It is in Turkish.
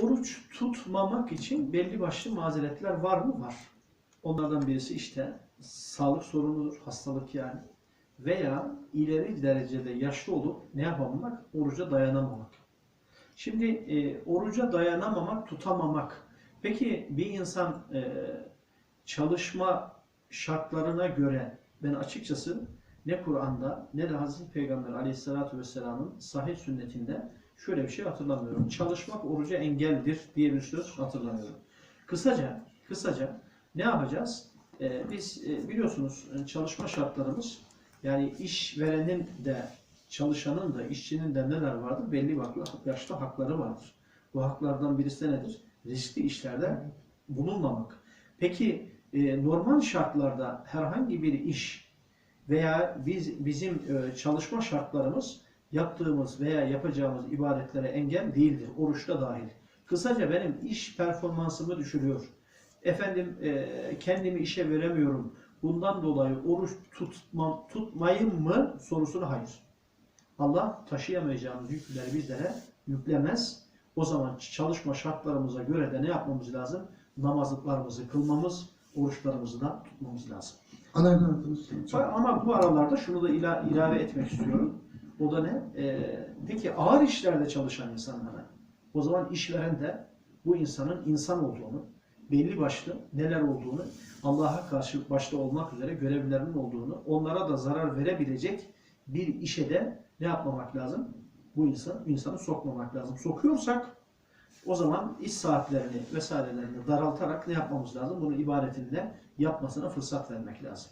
Oruç tutmamak için belli başlı mazeretler var mı? Var. Onlardan birisi işte sağlık sorunudur, hastalık yani. Veya ileri derecede yaşlı olup ne yapamamak? Oruca dayanamamak. Şimdi e, oruca dayanamamak, tutamamak. Peki bir insan e, çalışma şartlarına göre ben açıkçası ne Kur'an'da ne de Hazreti Peygamber Aleyhisselatü Vesselam'ın sahih sünnetinde şöyle bir şey hatırlamıyorum. Çalışmak oruca engeldir diye bir söz hatırlamıyorum. Kısaca, kısaca ne yapacağız? Ee, biz e, biliyorsunuz e, çalışma şartlarımız yani işverenin de çalışanın da işçinin de neler vardır? Belli başlı, yaşlı hakları vardır. Bu haklardan birisi nedir? Riskli işlerde bulunmamak. Peki e, normal şartlarda herhangi bir iş veya biz bizim e, çalışma şartlarımız yaptığımız veya yapacağımız ibadetlere engel değildir. Oruçta dahil. Kısaca benim iş performansımı düşürüyor. Efendim e, kendimi işe veremiyorum. Bundan dolayı oruç tutmam, tutmayayım mı sorusuna hayır. Allah taşıyamayacağımız yükleri bizlere yüklemez. O zaman çalışma şartlarımıza göre de ne yapmamız lazım? Namazlarımızı kılmamız, oruçlarımızı da tutmamız lazım. Ama bu aralarda şunu da ila, ilave etmek istiyorum. O da ne? Ee, peki ağır işlerde çalışan insanlara o zaman işveren de bu insanın insan olduğunu, belli başlı neler olduğunu, Allah'a karşı başta olmak üzere görevlerinin olduğunu, onlara da zarar verebilecek bir işe de ne yapmamak lazım? Bu insan, insanı sokmamak lazım. Sokuyorsak o zaman iş saatlerini vesairelerini daraltarak ne yapmamız lazım? Bunun ibaretinde yapmasına fırsat vermek lazım.